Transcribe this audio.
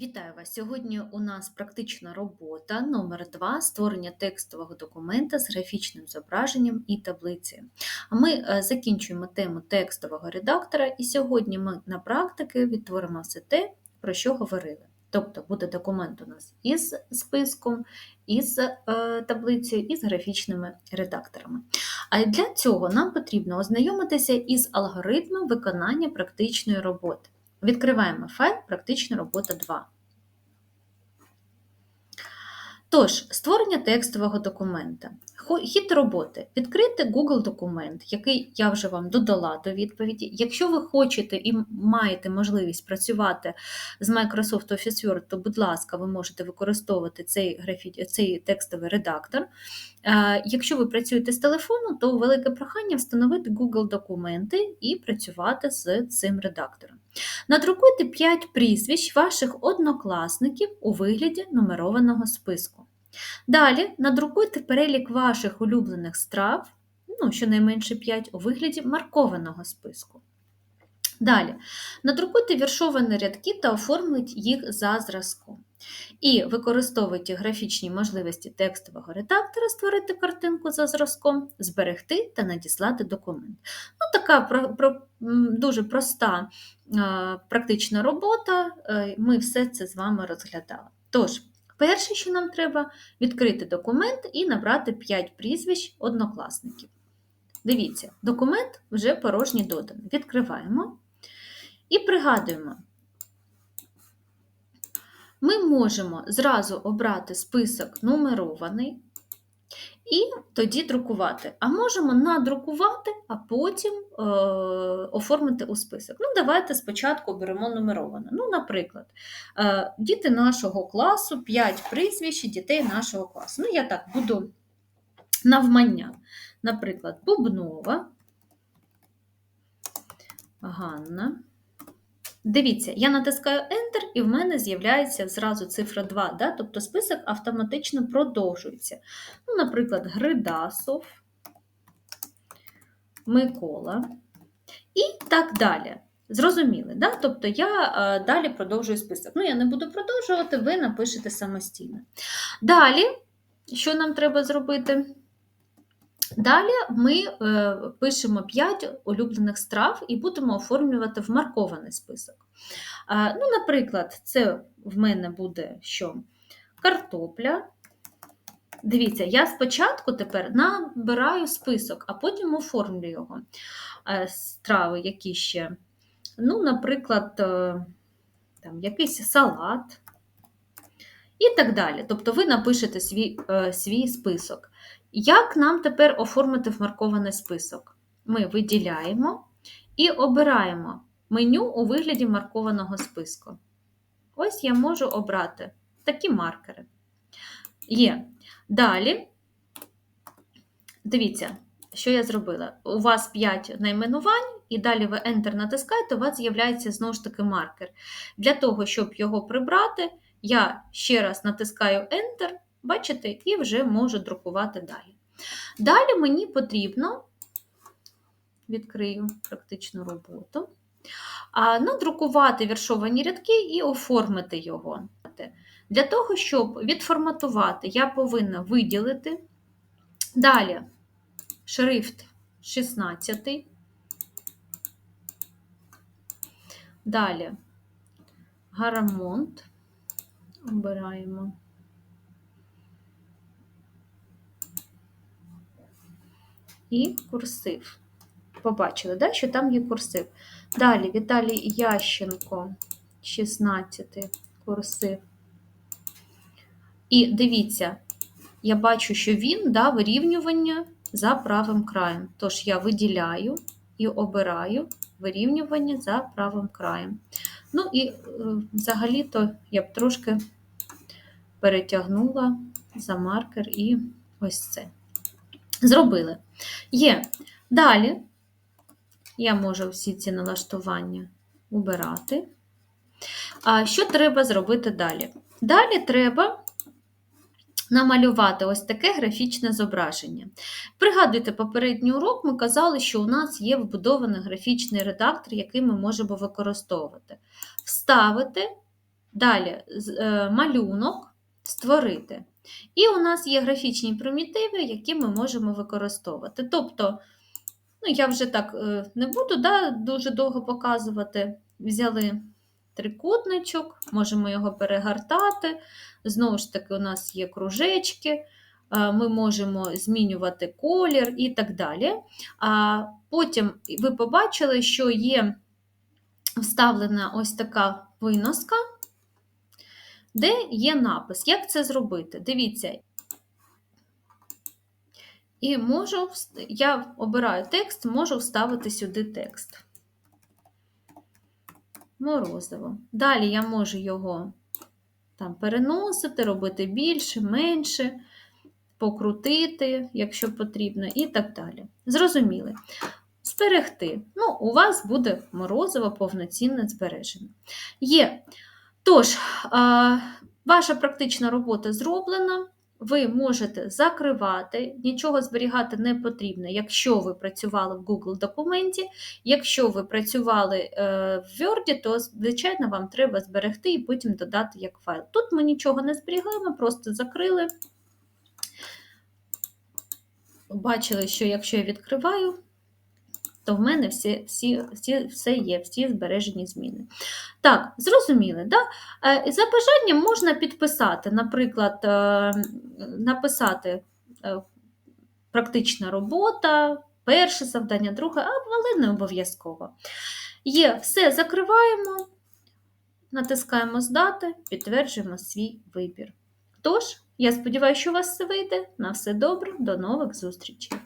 Вітаю вас! Сьогодні у нас практична робота номер 2 створення текстового документа з графічним зображенням і таблицею. Ми е, закінчуємо тему текстового редактора, і сьогодні ми на практики відтворимо все те, про що говорили. Тобто буде документ у нас із списком, із е, таблицею, і з графічними редакторами. А для цього нам потрібно ознайомитися із алгоритмом виконання практичної роботи. Відкриваємо файл Практична робота 2. Тож, створення текстового документа. Хід роботи. Відкрити Google документ, який я вже вам додала до відповіді. Якщо ви хочете і маєте можливість працювати з Microsoft Office Word, то, будь ласка, ви можете використовувати цей графі... цей текстовий редактор. Якщо ви працюєте з телефону, то велике прохання встановити Google документи і працювати з цим редактором. Надрукуйте 5 прізвищ ваших однокласників у вигляді нумерованого списку. Далі надрукуйте перелік ваших улюблених страв, ну, щонайменше 5 у вигляді маркованого списку. Далі надрукуйте віршовані рядки та оформіть їх за зразком. І використовуйте графічні можливості текстового редактора, створити картинку за зразком, зберегти та надіслати документ. Ну, Така про, про, дуже проста практична робота, е, ми все це з вами розглядали. Тож, перше, що нам треба, відкрити документ і набрати 5 прізвищ однокласників. Дивіться, документ вже порожній доданий. Відкриваємо і пригадуємо. Ми можемо зразу обрати список нумерований, і тоді друкувати. А можемо надрукувати, а потім е, оформити у список. Ну, Давайте спочатку беремо нумероване. Ну, Наприклад, е, діти нашого класу, 5 прізвищ дітей нашого класу. Ну, Я так буду навмання. Наприклад, Бубнова, Ганна. Дивіться, я натискаю Enter, і в мене з'являється зразу цифра 2, да? тобто список автоматично продовжується. Ну, Наприклад, Гридасов, Микола і так далі. Зрозуміли, да? тобто я а, далі продовжую список. Ну, я не буду продовжувати, ви напишете самостійно. Далі, що нам треба зробити? Далі ми е, пишемо 5 улюблених страв і будемо оформлювати в маркований список. Ну, Наприклад, це в мене буде що? Картопля. Дивіться, я спочатку тепер набираю список, а потім оформлю його. Е, страви, які ще, ну, наприклад, е, там, якийсь салат і так далі. Тобто ви напишете свій, свій список. Як нам тепер оформити вмаркований список? Ми виділяємо і обираємо меню у вигляді маркованого списку. Ось я можу обрати такі маркери. Є. Далі, дивіться, що я зробила. У вас 5 найменувань, і далі ви Enter натискаєте, у вас з'являється знову ж таки маркер. Для того, щоб його прибрати, я ще раз натискаю Enter. Бачите, і вже можу друкувати далі. Далі мені потрібно, відкрию практичну роботу, надрукувати віршовані рядки і оформити його. Для того, щоб відформатувати, я повинна виділити. Далі шрифт 16. Далі гарамонт обираємо. і курсив. Побачили, да, що там є курсив. Далі Віталій Ященко, 16 курсив. І дивіться, я бачу, що він дав вирівнювання за правим краєм. Тож я виділяю і обираю вирівнювання за правим краєм. Ну і е, взагалі-то я б трошки перетягнула за маркер і ось це. Зробили. Є. Далі я можу всі ці налаштування убирати. А що треба зробити далі? Далі треба намалювати ось таке графічне зображення. Пригадуйте, попередній урок ми казали, що у нас є вбудований графічний редактор, який ми можемо використовувати. Вставити Далі е, малюнок створити. І у нас є графічні примітиви, які ми можемо використовувати. Тобто, ну, я вже так е, не буду да, дуже довго показувати. Взяли трикутничок, можемо його перегортати. Знову ж таки, у нас є кружечки, е, ми можемо змінювати колір і так далі. А потім ви побачили, що є вставлена ось така виноска, де є напис. Як це зробити? Дивіться. І можу, я обираю текст, можу вставити сюди текст. Морозиво. Далі я можу його там переносити, робити більше, менше, покрутити, якщо потрібно, і так далі. Зрозуміли. Зберегти. Ну, у вас буде морозиво повноцінне збережене. Є. Тож, ваша практична робота зроблена. Ви можете закривати, нічого зберігати не потрібно, якщо ви працювали в Google документі. Якщо ви працювали е, в Word, то, звичайно, вам треба зберегти і потім додати як файл. Тут ми нічого не зберігаємо, просто закрили. Бачили, що якщо я відкриваю, то в мене всі, всі, всі, все є, всі збережені зміни. Так, зрозуміли, да? Е, За бажанням можна підписати, наприклад, е, написати е, практична робота, перше завдання, друге, але не обов'язково. Є, все закриваємо, натискаємо здати, підтверджуємо свій вибір. Тож, я сподіваюся, що у вас все вийде. На все добре, до нових зустрічей!